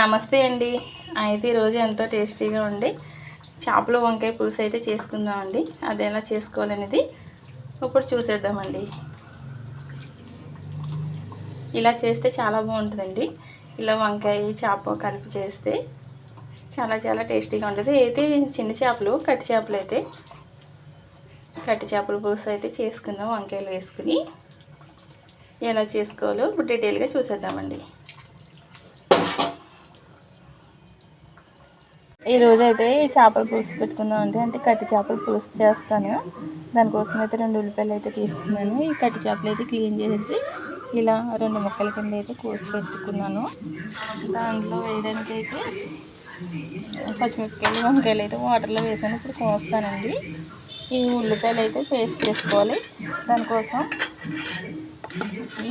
నమస్తే అండి. అయితే ఈరోజు ఎంతో టేస్టీగా ఉండి చేపలు వంకాయ పులుసు అయితే చేసుకుందామండి. అది ఎలా చేసుకోవాలనేది ఇప్పుడు చూసేద్దామండి. ఇలా చేస్తే చాలా బాగుంటుందండి. ఇలా వంకాయ చేప కలిపి చేస్తే చాలా చాలా టేస్టీగా ఉంటుంది. అయితే చిన్న చేపలు కట్టి చేపలు అయితే కట్టి చేపల పులుసు అయితే చేసుకుందాం. వంకాయలు వేసుకుని ఎలా చేసుకోవాలో ఇప్పుడు డీటెయిల్గా చూసేద్దామండి. ఈరోజు అయితే ఈ చేపల పులుసు పెట్టుకున్నాం అంటే అంటే కట్టి చేపల పులుసు చేస్తాను. దానికోసం అయితే రెండు ఉల్లిపాయలు అయితే తీసుకున్నాను. ఈ కట్టి చేపలు అయితే క్లీన్ చేసేసి ఇలా రెండు ముక్కల కింద అయితే కోసి పెట్టుకున్నాను. దాంట్లో వేయడానికి అయితే పచ్చిమిరపకాయలు వంకాయలు అయితే వాటర్లో వేసాను. ఇప్పుడు కోస్తానండి. ఈ ఉల్లిపాయలు అయితే పేస్ట్ చేసుకోవాలి. దానికోసం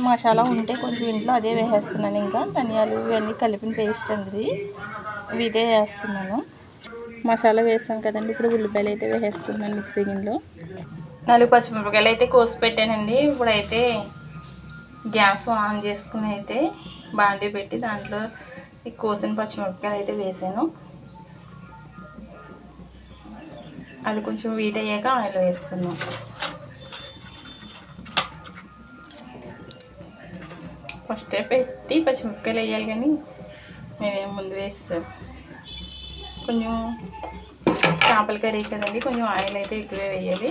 మసాలా ఉంటే కొంచెం ఇంట్లో అదే వేసేస్తున్నాను. ఇంకా ధనియాలు ఇవన్నీ కలిపిన పేస్ట్ అండి ఇదే వేస్తున్నాను. మసాలా వేసాం కదండి. ఇప్పుడు ఉల్లిపాయలు అయితే వేసేసుకున్నాను మిక్సీ గిన్నెలో నాలుగు పచ్చిమిరపకాయలు అయితే కోసి పెట్టానండి. ఇప్పుడైతే గ్యాస్ ఆన్ చేసుకుని అయితే బాండీ పెట్టి దాంట్లో ఈ కోసిన పచ్చిమిరపకాయలు అయితే వేసాను. అది కొంచెం వీట్ అయ్యాక ఆయిల్ వేసుకున్నాం ఫస్టే పెట్టి పచ్చిమిరపకాయలు వేయాలి కానీ నేనేం ముందు వేస్తాను కొంచెం చేపల కర్రీ కదండి కొంచెం ఆయిల్ అయితే ఎక్కువే వేయాలి.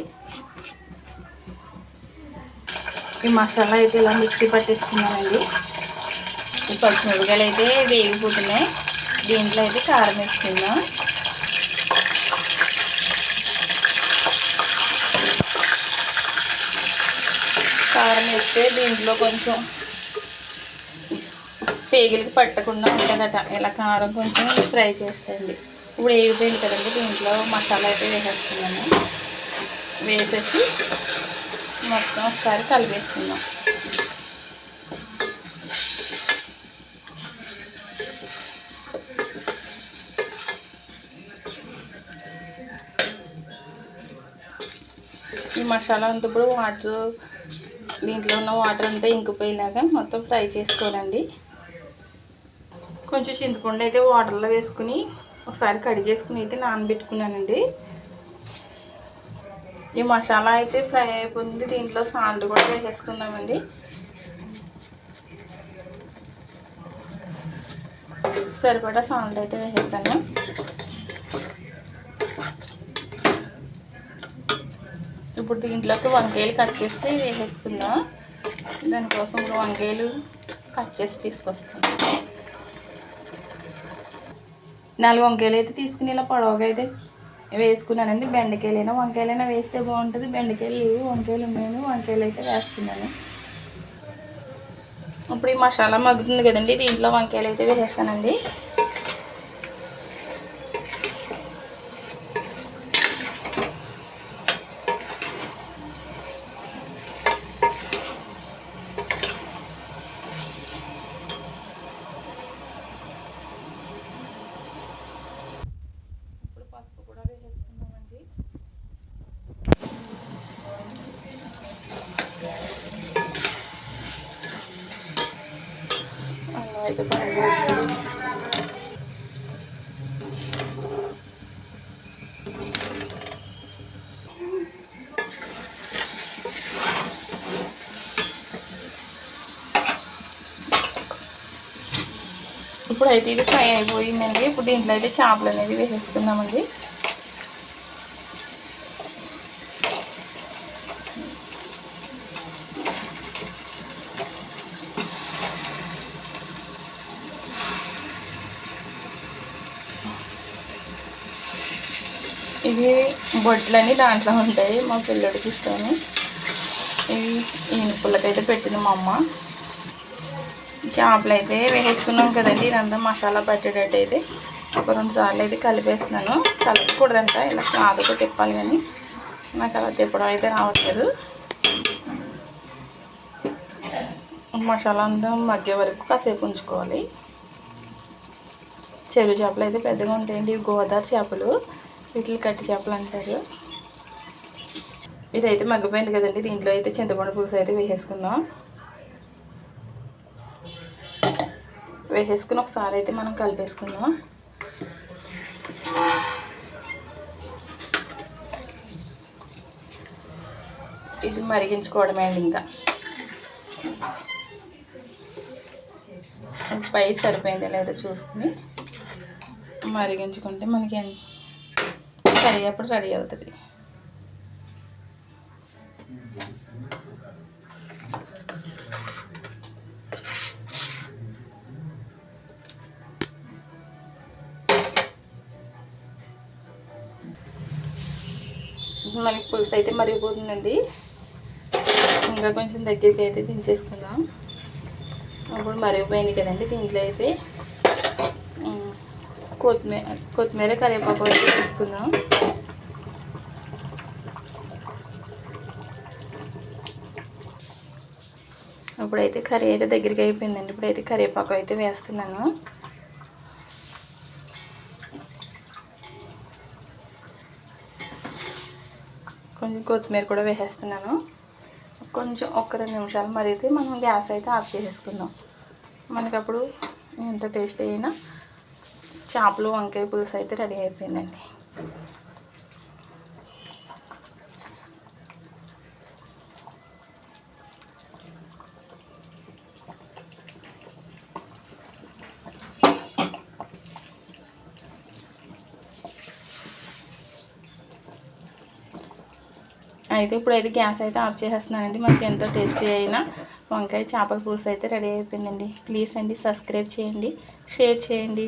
ఈ మసాలా అయితే ఇలా మిక్సీ పట్టేసుకున్నానండి ఈ పచ్చిమిరపకాయలు అయితే వేగిపోతున్నాయి. దీంట్లో అయితే కారం వేసుకుందాం. కారం వేస్తే దీంట్లో కొంచెం పేగులకి పట్టకుండా ఉంటుందట. ఇలా కారం కొంచెం ఫ్రై చేస్తండి. ఇప్పుడు వేగిపోయింది కదండి దీంట్లో మసాలా అయితే వేసేస్తున్నాను. వేసేసి మొత్తం ఒకసారి కలిపేసుకుందాం. ఈ మసాలా అంతా ఇప్పుడు వాటర్ దీంట్లో ఉన్న వాటర్ అంతా ఇంకిపోయేలాగా మొత్తం ఫ్రై చేసుకోవాలండి. కొంచెం చింతపండు అయితే వాటర్లో వేసుకుని ఒకసారి కడిగేసుకుని అయితే నానబెట్టుకున్నానండి. ఈ మసాలా అయితే ఫ్రై అయిపోయింది. దీంట్లో సాల్ట్ కూడా వేసేసుకుందామండి. సరిపడా సాల్ట్ అయితే వేసేసాను. ఇప్పుడు దీంట్లోకి వంకాయలు కట్ చేసి వేసేసుకుందాం. దానికోసం ఇప్పుడు వంకాయలు కట్ చేసి తీసుకొస్తాను నాలుగు వంకాయలు అయితే తీసుకుని ఇలా పొడవుగా అయితే వేసుకున్నానండి. బెండకాయలైనా వంకాయలైనా వేస్తే బాగుంటుంది. బెండకాయలు లేవు వంకాయలు ఉన్నాయని వంకాయలు అయితే వేస్తున్నాను. ఇప్పుడు ఈ మసాలా మగ్గుతుంది కదండి దీంట్లో వంకాయలు అయితే వేసేస్తానండి. అయితే బాగా ఇప్పుడు అయితే ఇది ఫ్రై అయిపోయిందండి. ఇప్పుడు దీంట్లో అయితే చేపలు అనేది వేసేసుకుందామండి. ఇవి బొట్లని దాంట్లో ఉంటాయి మా పిల్లడికి ఇస్తాను ఇవి ఈయన పుల్లకైతే పెట్టింది మా అమ్మ. చేపలు అయితే వేసుకున్నాం కదండి ఇదంతా మసాలా పట్టేటట్టు అయితే. ఒక రెండు సార్లు అయితే కలిపేస్తున్నాను. కలపకూడదంట ఇలా కాదుతో తిప్పాలి కానీ. నాకు అలా తిప్పడం అయితే రావట్లేదు. మసాలా అంతా మగ్గే వరకు కాసేపు ఉంచుకోవాలి. చెరువు చేపలు అయితే పెద్దగా ఉంటాయండి గోదావరి చేపలు. వీటిని కట్టి చేపలు అంటారు. ఇదైతే మగ్గిపోయింది కదండి. దీంట్లో అయితే చింతపండు పులుసు అయితే వేసేసుకుందాం. వేసేసుకుని ఒకసారి అయితే మనం కలిపేసుకుందాం. ఇది మరిగించుకోవడమే అండి ఇంకా. పై సరిపోయిందా లేదో చూసుకుని మరిగించుకుంటే మనకి కర్రీ అప్పుడు రెడీ అవుతుంది? మనకి పులుసు అయితే మరిగిపోతుందండి. ఇంకా కొంచెం దగ్గరికి అయితే దించేసుకుందాం. అప్పుడు మరిగిపోయింది కదండి దీంట్లో అయితే. కొత్తిమీర కొత్తిమీర కరివేపాకు అయితే తీసుకుందాం. ఇప్పుడైతే కర్రీ అయితే దగ్గరికి అయిపోయిందండి. ఇప్పుడైతే కరివేపాకు అయితే వేస్తున్నాను. కొంచెం కొత్తిమీర కూడా వేసేస్తున్నాను. కొంచెం ఒక రెండు నిమిషాలు మరిగితే మనం గ్యాస్ అయితే ఆఫ్ చేసేసుకుందాం. మనకి అప్పుడు ఎంత టేస్ట్ అయినా చేపలు వంకాయ పులుసు అయితే రెడీ అయిపోయిందండి. అయితే ఇప్పుడు అయితే గ్యాస్ అయితే ఆఫ్ చేసేస్తున్నానండి. మనకి ఎంతో టేస్టీ అయినా వంకాయ చేపల పులుసు అయితే రెడీ అయిపోయిందండి. ప్లీజ్ అండి సబ్స్క్రైబ్ చేయండి షేర్ చేయండి.